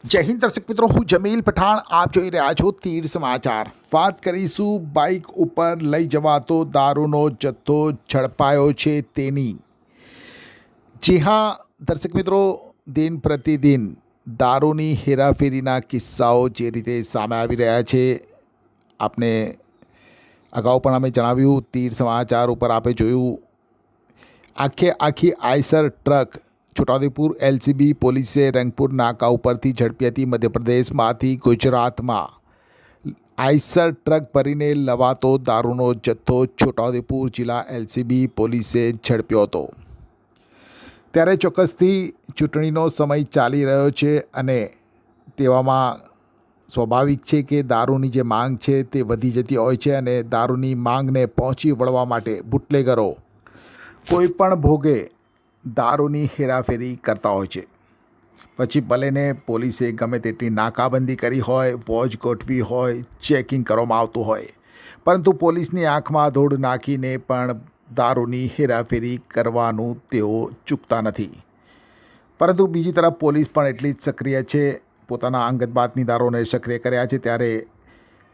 જય હિન્દ દર્શક મિત્રો હું જમીલ પઠાણ આપ જોઈ રહ્યા છો તીર સમાચાર વાત કરીશું બાઇક ઉપર લઈ જવાતો દારૂનો જથ્થો ઝડપાયો છે તેની જી હા દર્શક મિત્રો દિન પ્રતિદિન દારૂની હેરાફેરીના કિસ્સાઓ જે રીતે સામે આવી રહ્યા છે આપને અગાઉ પણ અમે જણાવ્યું તીર સમાચાર ઉપર આપે જોયું આખે આખી આઈસર ટ્રક છોટાઉદેપુર એલસીબી પોલીસે રંગપુર નાકા ઉપરથી ઝડપી હતી મધ્યપ્રદેશમાંથી ગુજરાતમાં. આઈસર ટ્રક ભરીને લવાતો દારૂનો જથ્થો છોટાઉદેપુર જિલ્લા એલસીબી પોલીસે ઝડપ્યો હતો. ત્યારે ચોક્કસથી ચૂંટણીનો સમય ચાલી રહ્યો છે અને તેવામાં સ્વાભાવિક છે કે દારૂની જે માંગ છે તે વધી જતી હોય છે અને દારૂની માંગને પહોંચી વળવા માટે બુટલેગરો કોઈ પણ ભોગે દારૂની હેરાફેરી કરતા હોય છે. પછી ભલેને પોલીસે ગમે તેટલી નાકાબંધી કરી હોય, વોચ ગોઠવી હોય, ચેકિંગ કરવામાં આવતું હોય. પરંતુ પોલીસની આંખમાં ધૂળ નાખીને પણ દારૂની હેરાફેરી કરવાનું તેઓ ચૂકતા નથી. પરંતુ બીજી તરફ પોલીસ પણ એટલી જ સક્રિય છે. પોતાના અંગત બાતમીદારોને સક્રિય કર્યા છે ત્યારે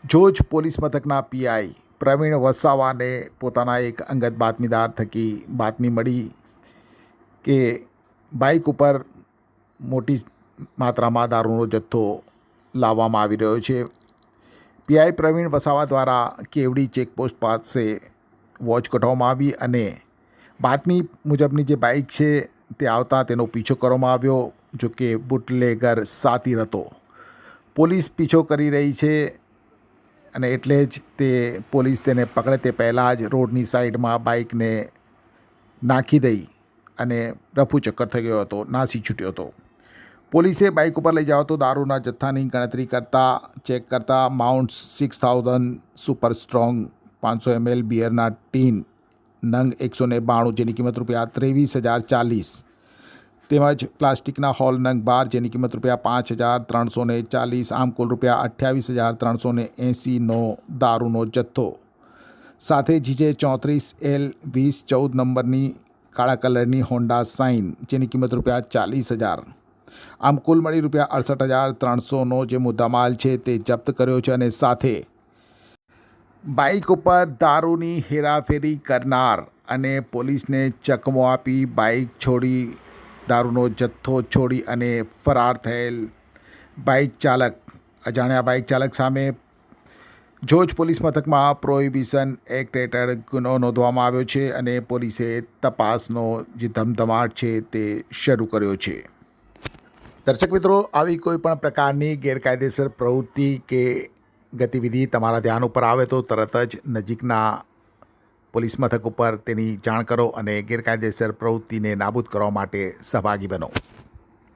જોજ પોલીસ મથકના પીઆઈ પ્રવીણ વસાવાને પોતાના એક અંગત બાતમીદાર થકી બાતમી મળી કે બાઇક ઉપર મોટી માત્રામાં દારૂનો જથ્થો લાવવામાં આવી રહ્યો છે. પીઆઈ પ્રવીણ વસાવા દ્વારા કેવડી ચેકપોસ્ટ પાસે વોચ કઢાવવામાં આવી અને બાતમી મુજબની જે બાઇક છે તે આવતા તેનો પીછો કરવામાં આવ્યો, જો કે બુટલેગર સાતીર હતો પોલીસ પીછો કરી રહી છે અને એટલે જ તે પોલીસ તેને પકડે તે પહેલાં જ રોડની સાઈડમાં બાઇકને નાખી દઈ અને રફુ ચક્કર થઈ ગયો હતો, નાસી છૂટ્યો હતો. પોલીસે બાઇક ઉપર લઈ જાવ તો દારૂના જથ્થાની ગણતરી કરતા, ચેક કરતા Mount six thousand super strong પાંચસો એમએલ બિયરના ટીન નંગ એકસો ને બાણું, જેની કિંમત રૂપિયા ત્રેવીસ હજાર ચાલીસ. તેમજ પ્લાસ્ટિકના હોલ નંગ બાર, જેની કિંમત રૂપિયા પાંચ હજાર ત્રણસો ને ચાલીસ, આમ કુલ રૂપિયા અઠ્યાવીસ હજાર ત્રણસો ને એંસીનો દારૂનો જથ્થો. સાથે જીજે ચોત્રીસ એલ વીસ ચૌદ નંબરની કાળા કલરની હોન્ડા સાઇન, જેની કિંમત રૂપિયા ચાલીસ હજાર. આમ કુલ મળી રૂપિયા અડસઠ હજાર ત્રણસોનો જે મુદ્દામાલ છે તે જપ્ત કર્યો છે અને સાથે બાઇક ઉપર દારૂની હેરાફેરી કરનાર અને પોલીસને ચકમો આપી બાઇક છોડી, દારૂનો જથ્થો છોડી અને ફરાર થયેલ બાઇક ચાલક, અજાણ્યા બાઇક ચાલક સામે જોજ પોલીસ મથકમાં પ્રોહિબિશન એક્ટ હેઠળ ગુનો નોંધવામાં આવ્યો છે અને પોલીસે તપાસનો જે ધમધમાટ છે તે શરૂ કર્યો છે. દર્શક મિત્રો, આવી કોઈ પણ પ્રકારની ગેરકાયદેસર પ્રવૃત્તિ કે ગતિવિધિ તમારા ધ્યાન ઉપર આવે તો તરત જ નજીકના પોલીસ મથક ઉપર તેની જાણ કરો અને ગેરકાયદેસર પ્રવૃત્તિને નાબૂદ કરવા માટે સહભાગી બનો.